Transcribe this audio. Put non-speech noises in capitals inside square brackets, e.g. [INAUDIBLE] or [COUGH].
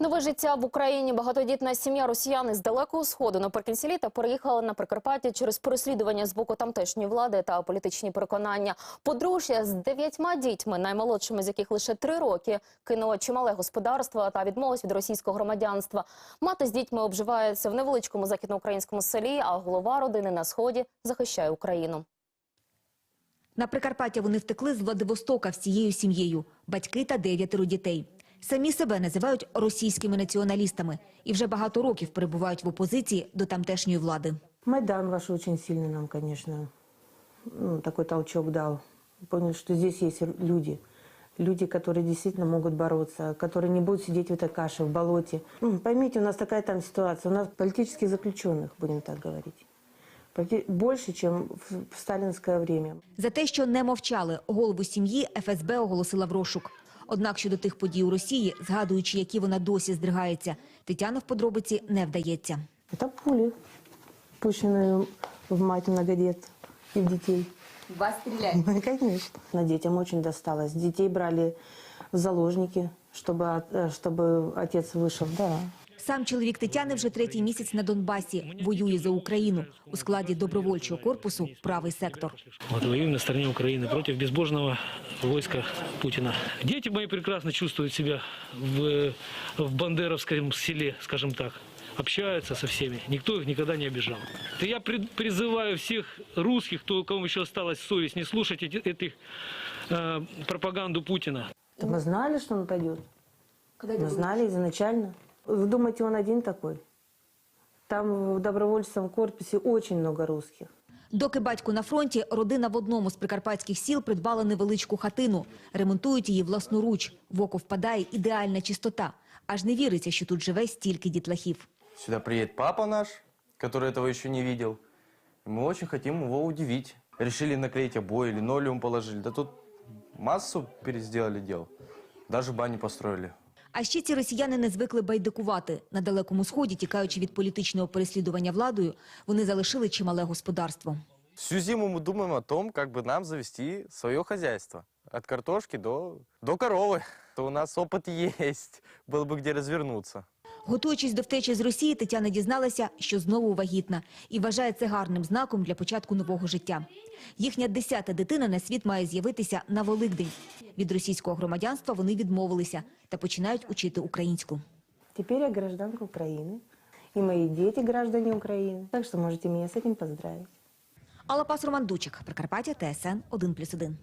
Нове життя в Україні. Багатодітна сім'я росіяни з далекого сходу наприкінці літа переїхала на Прикарпаття через переслідування з боку тамтешньої влади та політичні переконання. Подружжя з дев'ятьма дітьми, наймолодшими з яких лише три роки, кинуло чимале господарство та відмовилась від російського громадянства. Мати з дітьми обживається в невеличкому західноукраїнському селі, а голова родини на сході захищає Україну. На Прикарпаття вони втекли з Владивостока всією сім'єю, батьки та дев'ятеро дітей. Самі себе називають російськими націоналістами і вже багато років перебувають в опозиції до тамтешньої влади. Майдан ваш очень сильно нам, конечно, ну, такой толчок дал. Понял, что здесь есть люди. Люди, которые действительно могут бороться, которые не будут сидеть в этой каше, в болоте. Ну, поймите, у нас такая там ситуация. У нас политических заключенных, будем так говорить. Полити- Больше, чем в в сталинское время. За те, що не мовчали, голову сім'ї ФСБ оголосила в розшук. Однак щодо тих подій у Росії, згадуючи, які вона досі здригається, Тетяна в подробиці не вдається. Это пули, пущенные в мать многодет и в детей. Вас стріляють. Ну, конечно. На детям очень досталось. Детей брали в заложники, чтобы, от- э, чтобы отец вышел. Да. Сам чоловік Тетяни вже третій місяць на Донбасі воює за Україну у складі добровольчого корпусу «Правий сектор». Вот воюем на стороне Украины против безбожного войска Путина. Дети мои прекрасно чувствуют себя в, в бандеровском селе, скажем так. Общаются со всеми. Никто их никогда не обижал. И я пред- призываю всех русских, кто, у кого еще осталась совесть, не слушать эти, этих э, пропаганду Путина. Да Мы знали, что он пойдет. Мы знали изначально. Вы думаете, он один такой? Там в добровольческом корпусе очень много русских. Доки батько на фронті, родина в одному з прикарпатських сіл придбала невеличку хатину. Ремонтують її власноруч. В око впадає ідеальна чистота. Аж не віриться, що тут живе стільки дітлахів. Сюда приедет папа наш, который этого еще не видел. И мы очень хотим его удивить. Решили наклеить обои, линолеум положили. Да тут массу пересделали дел. Даже баню построили. А ще ці росіяни не звикли байдикувати. На Далекому Сході, тікаючи від політичного переслідування владою, вони залишили чимале господарство. Всю зиму мы думаем о том, как бы нам завести свое хозяйство. От картошки до, до коровы. То у нас опыт есть. [LAUGHS] Было бы где развернуться. Готуючись до втечі з Росії, Тетяна дізналася, що знову вагітна, і вважає це гарним знаком для початку нового життя. Їхня десята дитина на світ має з'явитися на Великдень. Від російського громадянства вони відмовилися та починають учити українську. Теперь я гражданка Украины. И мои дети граждане Украины. Так что можете меня с этим поздравить. Алапас Роман Дучик, Прикарпаття, ТСН 1+,1.